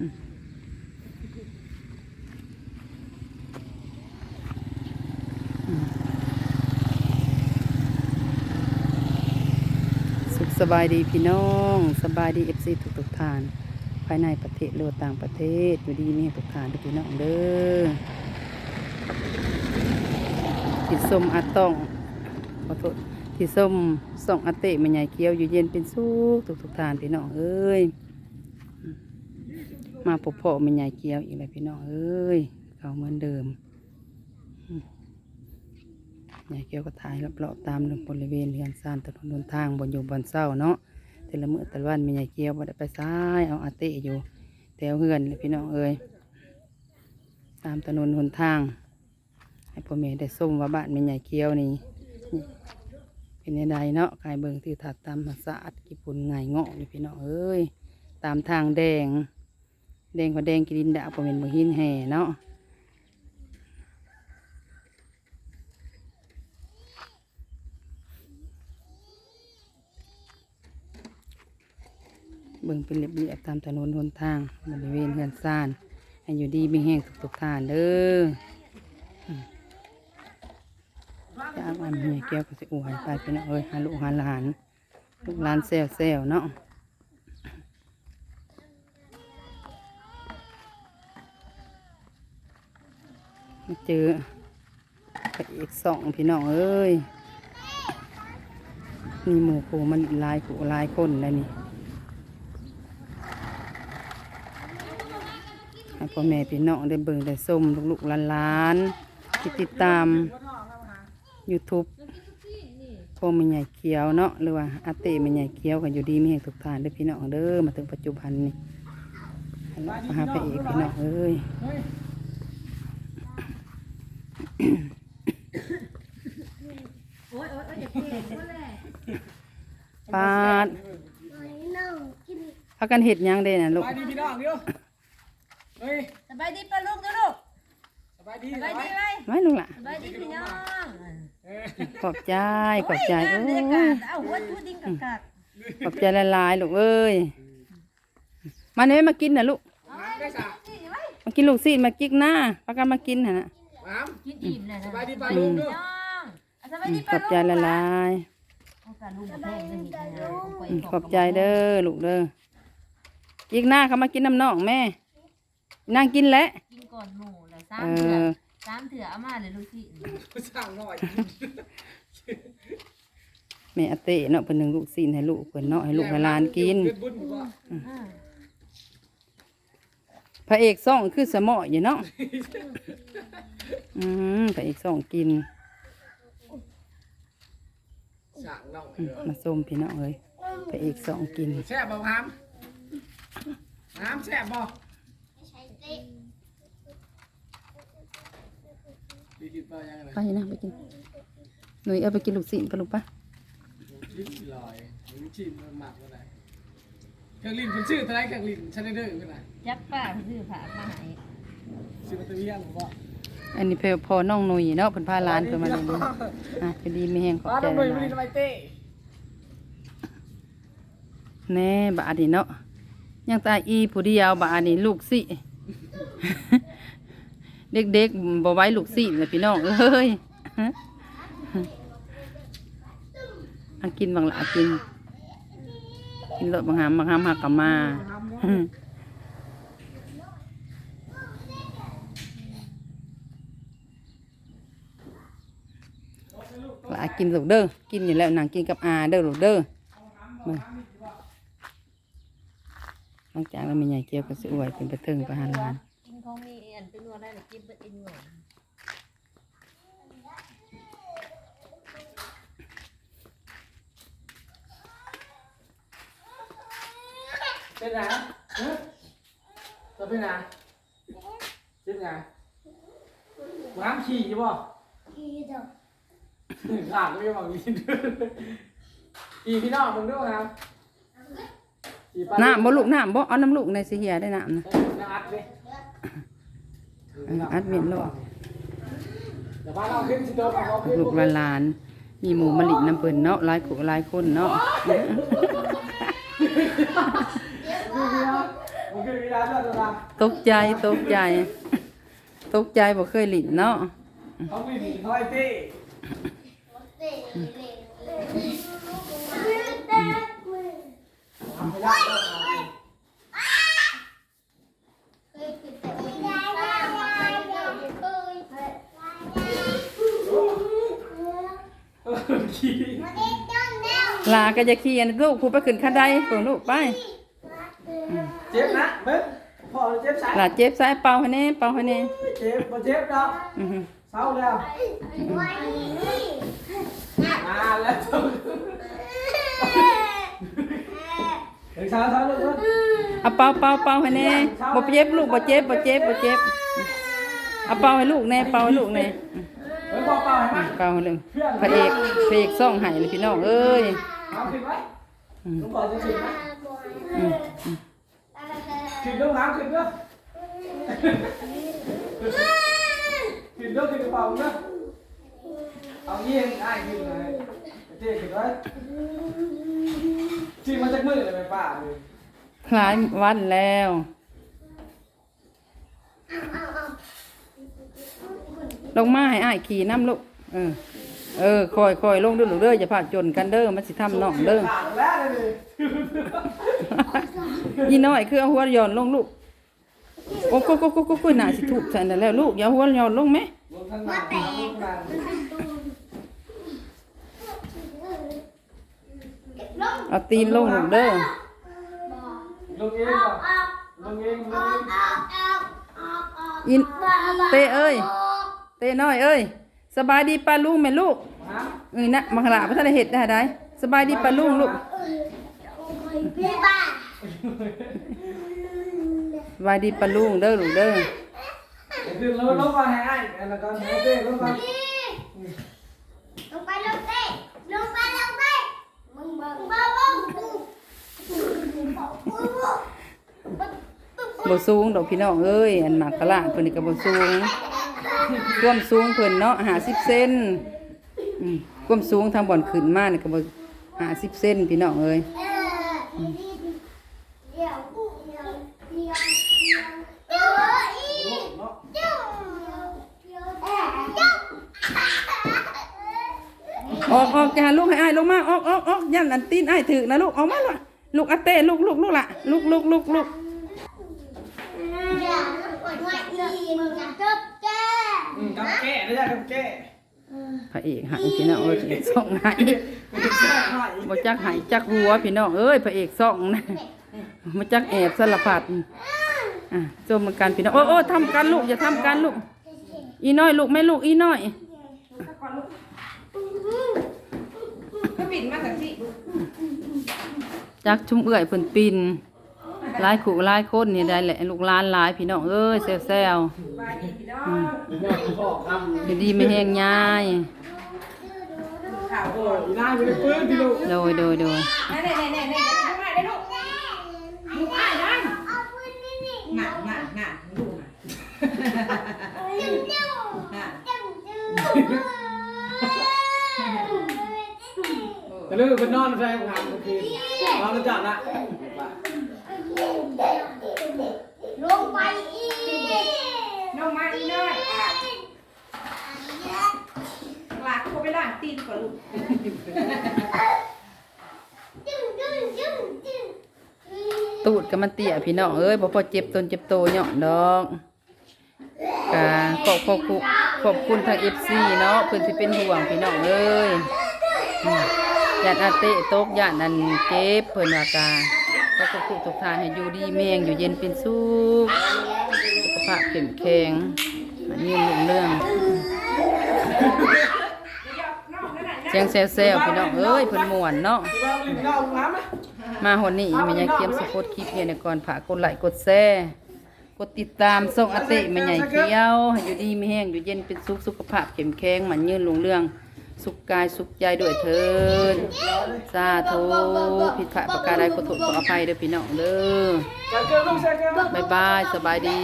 สุขสบายดีพี่น้อง สบายดีเอฟซีทุกทุกท่าน ภายในประเทศหรือว่าต่างประเทศ อยู่ดีมีทุกท่านเด้อพี่น้องเด้อที่ส้มอาต้องขอโทษที่ส้มส่องอาเตะมันใหญ่เคี้ยวอยู่เย็นเป็นสุขทุกทุกท่านพี่น้องเอ้ย มาพบพ่อมันใหญ่เคี้ยวอีกแล้วพี่น้องเอ้ยเขาเหมือนเดิมยายเกี่ยวก็ถ่ายรอบๆตามบริเวณเรือนซ่านถนนหนทางบนอยู่บนเศร้าเนาะแต่ละมื้อแต่ละวันมียายเกี่ยวบ่ได้ไปซ้ายเอาอาเตะอยู่แถวเฮือนเลยพี่น้องเอ้ยตามถนนหนทาง ให้พ่อแม่ได้ส้มว่าบ้านมียายเกี่ยวนี่เป็นยังไงเนาะกายเบิงที่ถัดตามมศาสตร์ญี่ปุ่นไงเงาะนี่พี่น้องเอ้ยตามทางแดง แดงกว่าแดงกิรินดาพ่อแม่นบ่หินแห่เนาะเบิ่งเป็นเรียบๆตามถนนหนทางบริเวณเฮือนซ่านให้อยู่ดีมีแห้งทุกๆทานเด้ออืมจากวันเมียแก้วก็สิอวยไปเป็นเอ้ยหาลูกหาหลาน ลูกหลานแซวแซวเนาะ มาเจอพระเอกสองพี่น้องเอ้ยมีหมูโคมันลายผูลายคนเลยนี่พ่อแม่พี่น้องได้เบิ่งได้ส้มลูกๆหลานๆที่ติดตาม YouTube พ่อแม่ใหญ่เขียวเนาะหรือว่าอาเต้แม่ใหญ่เขียวกันอยู่ดีมีแห่งทุกทานเด้อพี่น้องเด้อมาถึงปัจจุบันนี่ห้เรามาหาพระเอกพี่น้องเอ้ย โอ้ยโอ้ยโอ้ยอย่าเพ่งก็แหละปาดพากันเห็ดหยังเด้น่ะลูกสบายดีพี่น้องเดียวเฮ้ยสบายดีปะลูกเด้อลูกสบายดีสบายดีไหมไว้ลูกล่ะ สบายดีพี่น้องเออขอบใจ ขอบใจโอ้โอ้ยงามบรรยากาศยเอาหัวทูดิ้งกักกักขอบใจละลายๆลูกเอ้ย มาเนี่ยมากินน่ะลูกน้ำได้สะ นี่ไว้มากินลูกซีดมากิกหน้าพากันมากินน่ะ นะน้กินอิ่มเลยำนะสบายดีปลาลุงด้วยน้องอะสบายอืดีมขปะอบลูกใจละลายเอาการลุงกับแพงเลยนี่นะเอาไปอืมขอบใจเด้อลูกเด้ออีกหน้าเขามากินน้ำนองแม่นั่งกินแล้วกินก่อนหมูเลยสาเอมเถื่ออสามเถื่อเอามาเลยลูกพี่สั่งหน่อยแม่อาเต้เนาะเพิ่นหนึ่งลูกซีนให้ลูกเพิ่นเนาะให้ลูกให้หลานกิน เฮ็ดบุญบ่อ่า พระเอกซ่องคือสมออยู่เนาะอืมพระเอกซ่องกินสั่งหน่อยอืมมาส้มพี่น้องเอ้ยพระเอกซ่องกินแซ่บบ่พามน้ำแซ่บบ่ดีกินปลายังไงไปนะไปกินหนุ่ยเอาไปกินลูกซีนปะลูกปะ ลิ้นลอยลิ้นชิมมันหมักอะไร เครื่องลิ้นคนชื่ออะไรเครื่องลิ้นชันเดอร์เป็นไรจับป้าซื้อผ้ามาให้ชื่อมันตัวเยี่ยมบ่อันนี้เพอพอน้องหนุ่ยเนาะเพิ่นพาหลานเพิ่นมาเลยนอะพอดีมีแห้งขอบปลาใจต้องหลุยลาไม่ยได้ทำไมเต้ๆแน่บาดนี้เนาะยังตายอีผู้เดียวบาดนี้ลูกสิ เด็กๆบ่ไว้ลูกสิเลยพี่น้องเอ้ย อันกินบางละกิน กินรถบางหามบางหามหักกลับมาละกินลูกเด้อกินอยู่แล้วนางกินกับอาเด้อลูกเด้อมาหลังจากเรามีใหญ่เกี่ยวกับสอวยเป็นประเทิงประหารลาน กินของมีอัน เป็นนัวได้เลยกินเบิดอินหน่อยเป็นไงจะเป็นไงเป็นไงน้ำขี่ใช่ป่ะขาดไม่บอกยินขี่พี่น้องมึงด้วยครับขี่ปลาน้ำบ่ลูกน้ำบ่เอาน้ำลูกในสิเหียได้น้ำนะน้ำอัดเลยเอออัดเม็ดโลดเดี๋ยวบ้านเราขึ้นสิโดนเอาขึ้นลูกหลานๆมีหมูมะลิน้ำเปิ้นเนาะหลายผู้หลายคนเนาะ เมันคือเวลาเท่าไหร่ ตกใจตกใจ ตกใจบ่เคยหลินเนาะเขาไม่มีน้อยเต้ทำไม่ได้ก็ทำเออขี้ลาก็จะขี่อันลูกผู้ไปขึ้นคันไดเพิ่นลูกไป เจ็บนะเบิ้ลพอเจ็บสายลาเจ็บสายเป่าให้แน่เป่าให้แน่เจ็บบ่เจ็บดอกอือฮึเศร้าแล้วมาแล้วเฮ้ยเศร้าเศร้าลูกเอ้ยเอาเป่าเป่าเป่าให้แน่บ่เจ็บลูกบ่เจ็บบ่เจ็บบ่เจ็บเอาเป่าให้ลูกแน่เป่าให้ลูกแน่เฮ้ยพอเป่าให้มันเป่าให้ลูกพระเอกพระเอกซ่องให้เลยพี่น้องเอ้ยเอาขึ้นไว้อืมลูกบอกจะขึ้นไหม อืมอืม ขึ้นลูกน้ำขึ้นเด้อขึ้นเด้อขึ้นกระเป๋าเด้อเอาเยี่ยงไอ้ขึ้นเลยเจ๊ขึ้นไว้ขึ้นมาจากมือเลยไหมป้าเลยคล้ายวันแล้วลงมาให้อ้ายขี่น้ำลูกเออ เออคอยคอยลงเด้อลูกเด้ออย่าพลาดจนกันเด้อมันสิทำน้องเด้อ ขาดแล้วเลย ยี่น้อยคือเอาหัวย่อนลงลูกโอ้โกโกโกโกโกหน่าสิถูกฉันนั่นแล้วลูกอย่าหัวย่อนลงไหมลงข้างหลังหลังเอาตีนลงเด้อลงเองก่อนลงเองลงเองอินเตเอ้ยเตน้อยเอ้ยสบายดีป้าลุงแม่ลูกเอ้ยนะมังลาพระท่านเห็ดได้ได้สบายดีป้าลุงลูก สบายดีป้าลุงเด้อลูกเด้อเดี๋ยวขึ้นลงลงมาให้ไอ้แล้วก็ให้เต้ลงมาลงไปลงไปลงไปลงไปมึงเบิ่งเบิ่งเบิ่งบ่สูงดอกพี่น้องเอ้ย อันหมากกะลาเพิ่นนี่ก็บ่สูงความสูงเพิ่นเนาะ50เซนอืมความสูงทางบ่อนขึ้นมานี่ก็บ่50เซนพี่น้องเอ้ยเดี๋ยวเดี๋ยวเดี๋ยวเดี๋ยวอี เนาะ เดี๋ยวเดี๋ยวเดี๋ยว ออกออกอย่าลูกให้อ้ายลงมาออกออกออกยันอันตีนอ้ายถึกนะลูกออกมาลูกลูกอาเต้ลูกลูกลูกล่ะลูกลูกลูกลูกเดี๋ยวปวดหัวอีมึงจะจบแกอืมกับแก้ได้ยังกับแก้พระเอกหายพี่น้องเอ้ยพระเอกส่องหายเป็นแก้หน่อยบ่จักหายจักหัวพี่น้องเอ้ยพระเอกส่องนะบ่จักแอบสารพัดอะโจมกันพี่น้องโอ้โอ้ทำกันลูกอย่าทำกันลูกอีน้อยลูกแม่ลูกอีน้อย ก็บินมาจากที่จักชุ่มเอื่อยเพิ่นปินลายขู่ลายคนนี่ได้แหละลูกหลานหลายพี่น้องเอ้ยแซวบายดีพี่น้องยอดพ่อคำๆอยู่ดีไม่แห้งยายข่าวโอ้ยอีนายไม่ได้ปืนพี่ลูกโดยโดยโดยแน่แน่แน่แน่แน่ดูมาได้ลูกดูมาได้เอาปืนนี่นี่หนักหนักหนักดูมา จิ้มจิ้ม หนัก จิ้มจิ้ม แต่เรื่องคนนอนแฟนผมถามเมื่อกี้นอนแล้จัดละลงไปอีกนองมาอีน้อยหลักเขาไปล่างตีนก่อนลูกตูดก็มันเตี้ยพี่น้องเอ้ยบ่พอเจ็บตนเจ็บโตเหยาะดอกกะขอบขอบคุณขอบคุณทาง FC เนาะเพิ่อนสิเป็นห่วงพี่น้องเอ้ย อืมญาติอาเตะตกญาตินั่นเจ็บเพิ่นว่ากะก็ขอบคุณทุกทานให้อยู่ดีแม่งอยู่เย็นเป็นสุขสุขภาพเข้มแข็งยืนรุ่งเรื่องเสียงแซวๆพี่น้องเอ้ยเพิ่นม่วนเนาะที่ว่าหมาหนนี้แม่ยายเกียมสะโพดคลิปเนี่ยก่อนฝากกดไลค์กดแชร์กดติดตามส่งอาเตะแม่ยายเกียวให้อยู่ดีมีแห้งอยู่เย็นเป็นสุขสุขภาพเข้มแข็งมันยืนลุงเรื่อง สุขกายสุขใจด้วยเถิดสาธุผิดพลาดประการใดขอโทษขออภัยเด้อพี่น้องเด้อใส่เกลือลูกใส่เกลือบ๊ายบายสบายดี